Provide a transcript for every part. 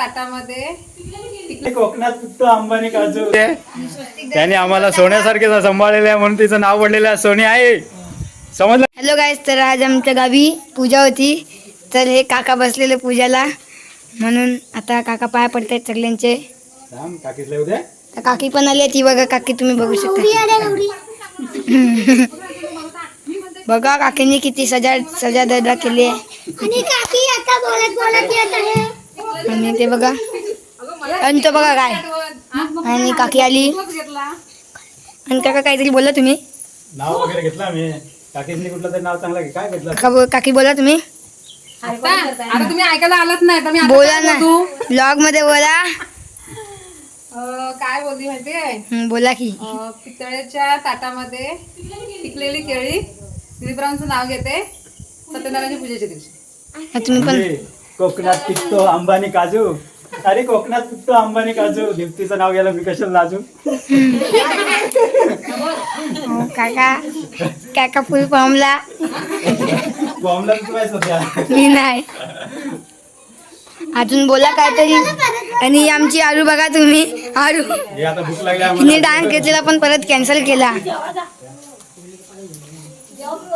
ताटामध्ये. कोकणात फक्त अंबानी काजू. त्याने आम्हाला सोन्यासारखे सांभाळलेले आहे म्हणून तिचं नाव पडलेलं आहे सोनी आहे समजलं? हॅलो गाईज तर आज आमच्या गावी पूजा होती. तर हे काका बसलेले पूजाला. म्हणून आता काका पाया पडतायत सगळ्यांचे. उद्या काकी पण आली ती बघा काकी तुम्ही बघू शकता. बघा काकींनी किती सजा सजा दर्जा केली आहे. आणि ते बघा. आणि तो बघा काय. आणि काकी आली. आणि काका काहीतरी बोला तुम्ही. नाव वगैरे घेतलं आम्ही. काकीतनी कुठलं तरी नाव चांगलं. काय घेतलं? काका बोला तुम्ही. आता? तुम्ही ऐकायला आलात नाही तर मी आता बोला ना. बोलू? ब्लॉगमध्ये बोला काय बोलली माहितीये हं, बोला की. अं, पितळेच्या ताटामध्ये पिकलेली केळी. दिलीपरावांचं नाव घेते. सत्यनारायण पूजेच्या दिवशी. तुम्ही पण म्हणजे कोकणात पिकतो अंबानी काजू. अरे कोकणात पिकतो अंबानी काजू. दीप्तीचं नाव घ्यायला मी कशाला लाजू? हो, काका. काका फुल फॉर्मला. बॉम्बला तू काय सध्या. मी नाही. अजून बोला काहीतरी. आणि आमची आरू बघा तुम्ही. आरू हे आता भूक लागली तिने आम्हाला डान्स घेतलेला पण परत कॅन्सल केला.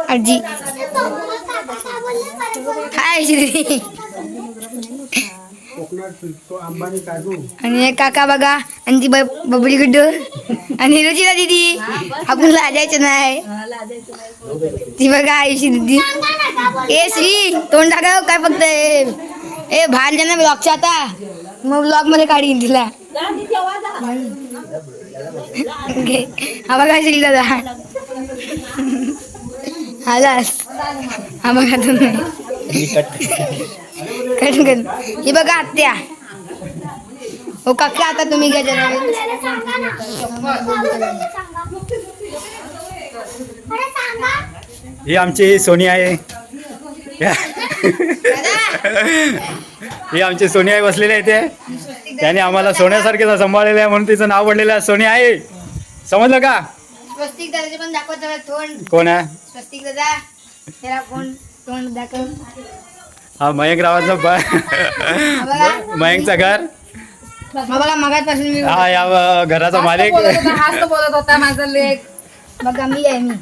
आजी. हाय श्री आणि हे काका बघा आणि ती ब- बबडी गुड्डू. आणि रुचिरा दीदी. आपण लाजायचं नाही. ती बघा आयुषी दीदी. ए श्री तोंड टाका काय फक्त ए ए बाहेर जाणार ब्लॉगच्या आता. मग ब्लॉगमध्ये काढीन तिला. घे. हा बघा श्री दादा. आलास. हा बघा तुम्ही. कट कर. ही बघा आत्या. हो काका आता तुम्ही घ्या ही आमची सोनी आहे. ही आमची सोनी आहे बसलेली आहे ते त्याने आम्हाला सोन्यासारखे सांभाळलेले आहे म्हणून तिचं नाव पडलेलं आहे सोनी आहे समजलं का? स्वस्तिक दादाचे पण दाखव जरा तोंड. कोण आहे? स्वस्तिक दादा कोण तोंड दाखव. हा मयंक रावाचं ब- मयंकचं घर. हा बघा मगाचपासून मी हा या अ, घराचा मालिक. बोलत होता हाच तो बोलत होता माझा लेख. बघा मी आहे मी.